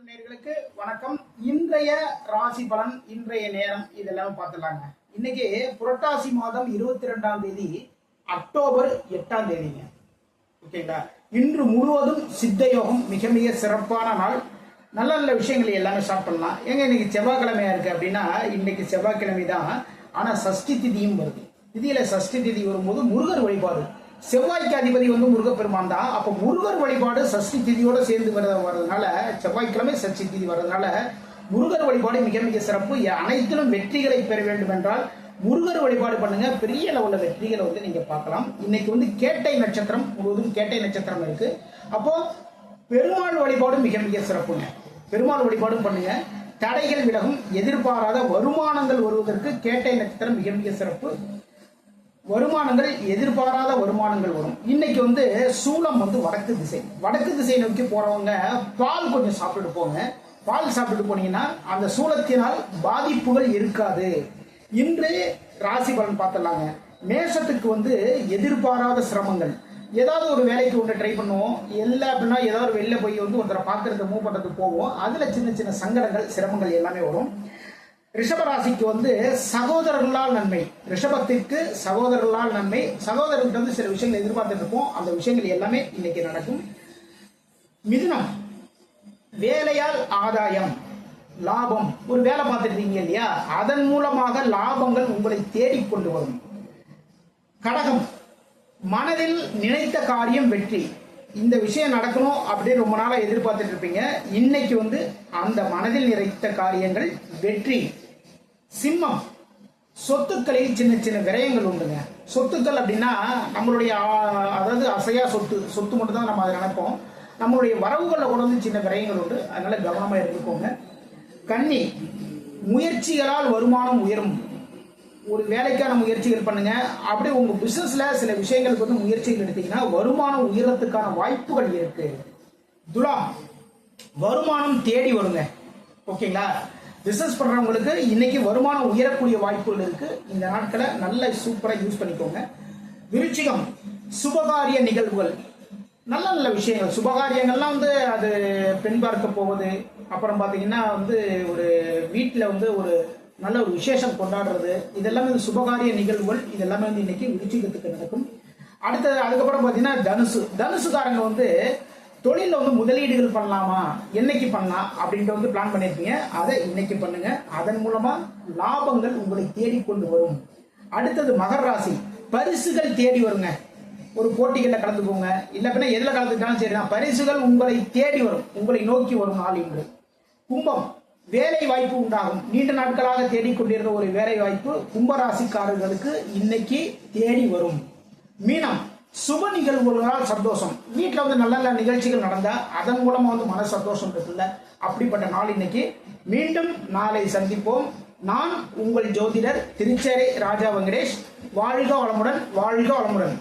ஜோதிடம் நேர்களுக்கு வணக்கம். இன்றைய ராசி பலன் இன்றைய நேரம் இதெல்லாம் பார்த்துலாங்க இன்னைக்கு புரட்டாசி மாதம் இருபத்தி ரெண்டாம் தேதி அக்டோபர் எட்டாம் தேதிங்க. ஓகேங்களா? இன்று முழுவதும் சித்த யோகம் மிக மிக சிறப்பான நாள். நல்ல நல்ல விஷயங்களை எல்லாமே ஸ்டார்ட் பண்ணலாம். ஏங்க இன்னைக்கு செவ்வாய்க்கிழமையா இருக்கு அப்படின்னா இன்னைக்கு செவ்வாய்க்கிழமை தான் ஆனா சஷ்டி திதியும் வருது. திதியில சஷ்டி திதி வரும்போது முருகர் வழிபாடு. செவ்வாய்க்கு அதிபதி வந்து முருகப்பெருமான் தான். அப்போ முருகர் வழிபாடு சஷ்டி திதியோட சேர்ந்து வர வர்றதுனால செவ்வாய்க்கிழமை சஷ்டி திதி வர்றதுனால முருகர் வழிபாடு மிக மிக சிறப்பு. அனைத்திலும் வெற்றிகளை பெற வேண்டும் என்றால் முருகர் வழிபாடு பண்ணுங்க. பெரிய லெவலில் வெற்றிகளை வந்து நீங்க பார்க்கலாம். இன்னைக்கு வந்து கேட்டை நட்சத்திரம் முழுவதும் கேட்டை நட்சத்திரம் இருக்கு. அப்போ பெருமாள் வழிபாடு மிக மிக சிறப்புங்க. பெருமாள் வழிபாடும் பண்ணுங்க. தடைகள் விலகும். எதிர்பாராத வருமானங்கள் வருவதற்கு கேட்டை நட்சத்திரம் மிக மிக சிறப்பு. வருமானங்கள் எதிர்பாராத வருமானங்கள் வரும். இன்னைக்கு வந்து சூளம் வந்து வடக்கு திசை. வடக்கு திசை நோக்கி போறவங்க பால் கொஞ்சம் சாப்பிட்டுட்டு போங்க. பால் சாப்பிட்டுட்டு போனீங்கன்னா அந்த சூளத்தினால் பாதிப்புகள் இருக்காது. இன்று ராசி பலன் பார்த்துடலாங்க. மேஷத்துக்கு வந்து எதிர்பாராத சிரமங்கள். ஏதாவது ஒரு வேலைக்கு ஒன்று ட்ரை பண்ணுவோம். இல்லை அப்படின்னா ஏதாவது வெளில போய் வந்து ஒருத்தரை பார்க்கறது மூவ் பண்ணுறதுக்கு போவோம். அதில் சின்ன சின்ன சங்கடங்கள் சிரமங்கள் எல்லாமே வரும். ரிஷபராசிக்கு வந்து சகோதரர்களால் நன்மை. ரிஷபத்திற்கு சகோதரர்களால் நன்மை. சகோதரர்கிட்ட வந்து சில விஷயங்கள் எதிர்பார்த்துட்டு இருப்போம் அந்த விஷயங்கள் எல்லாமே இன்னைக்கு நடக்கும். மிதுனம். வேலையால் ஆதாயம். லாபம். ஒரு வேலை பார்த்துருக்கீங்க இல்லையா? அதன் மூலமாக லாபங்கள் உங்களை தேடிக்கொண்டு வரும். கடகம். மனதில் நினைத்த காரியம் வெற்றி. இந்த விஷயம் நடக்கணும் அப்படின்னு ரொம்ப நாளாக எதிர்பார்த்துட்டு இருப்பீங்க. இன்னைக்கு வந்து அந்த மனதில் நிறைத்த காரியங்கள் வெற்றி. சிம்மம். சொத்துக்களில் சின்ன சின்ன விரயங்கள் உண்டுங்க. சொத்துக்கள் அப்படின்னா நம்மளுடைய அதாவது அசையா சொத்து சொத்து மட்டும் தான் நம்ம அதை நினைப்போம். நம்மளுடைய வரவுகளில் கூட வந்து சின்ன விரயங்கள் உண்டு. அதனால கவனமாக இருந்துக்கோங்க. கன்னி. முயற்சிகளால் வருமானம் உயரும். ஒரு வேலைக்கான முயற்சிகள் பண்ணுங்க. அப்படியே உங்க பிசினஸ்ல சில விஷயங்களுக்கு வந்து முயற்சிகள் எடுத்தீங்கன்னா வருமானம் உயரத்துக்கான வாய்ப்புகள் இருக்கு. துலாம் வருமானம் தேடி வருங்க. ஓகேங்களா? பிசினஸ் பண்றவங்களுக்கு இன்னைக்கு வருமானம் உயரக்கூடிய வாய்ப்புகள் இருக்கு. இந்த நாட்களை நல்ல சூப்பரா யூஸ் பண்ணிக்கோங்க. விருச்சிகம் சுபகாரிய நிகழ்வுகள். நல்ல நல்ல விஷயங்கள். சுபகாரியங்கள்லாம் வந்து அது பெண் பார்க்க போவது அப்புறம் பார்த்தீங்கன்னா வந்து ஒரு வீட்டில் வந்து ஒரு நல்ல ஒரு விசேஷம் கொண்டாடுறது. இதெல்லாமே வந்து சுபகாரிய நிகழ்வுகள். இதெல்லாமே வந்து இன்னைக்கு விருச்சிகத்துக்கு நடக்கும். அடுத்தது அதுக்கப்புறம் பார்த்தீங்கன்னா தனுசு. தனுசுக்காரங்க வந்து தொழிலில் வந்து முதலீடுகள் பண்ணலாமா? என்னைக்கு பண்ணலாம்? அப்படின்ட்டு வந்து பிளான் பண்ணியிருப்பீங்க அதை இன்னைக்கு பண்ணுங்க. அதன் மூலமா லாபங்கள் உங்களை தேடிக்கொண்டு வரும். அடுத்தது மகர ராசி. பரிசுகள் தேடி வருங்க. ஒரு போட்டிகளில் கலந்துக்கோங்க. இல்ல பின்ன எதுல கலந்துக்கிட்டாலும் சரிதான் பரிசுகள் உங்களை தேடி வரும். உங்களை நோக்கி வரும் நாள் இன்று கும்பம். வேலை வாய்ப்பு உண்டாகும். நீண்ட நாட்களாக தேடிக்கொண்டிருந்த ஒரு வேலை வாய்ப்பு கும்பராசிக்காரர்களுக்கு இன்னைக்கு தேடி வரும். மீனம் சுப நிகழ்வுகளால் சந்தோஷம். வீட்டில் வந்து நல்ல நல்ல நிகழ்ச்சிகள் நடந்தா அதன் மூலமா வந்து மன சந்தோஷம் இருக்குல்ல? அப்படிப்பட்ட நாள் இன்னைக்கு. மீண்டும் நாளை சந்திப்போம். நான் உங்கள் ஜோதிடர் திருச்சேரை ராஜா வெங்கடேஷ். வாழ்க வளமுடன் வாழ்க வளமுடன்.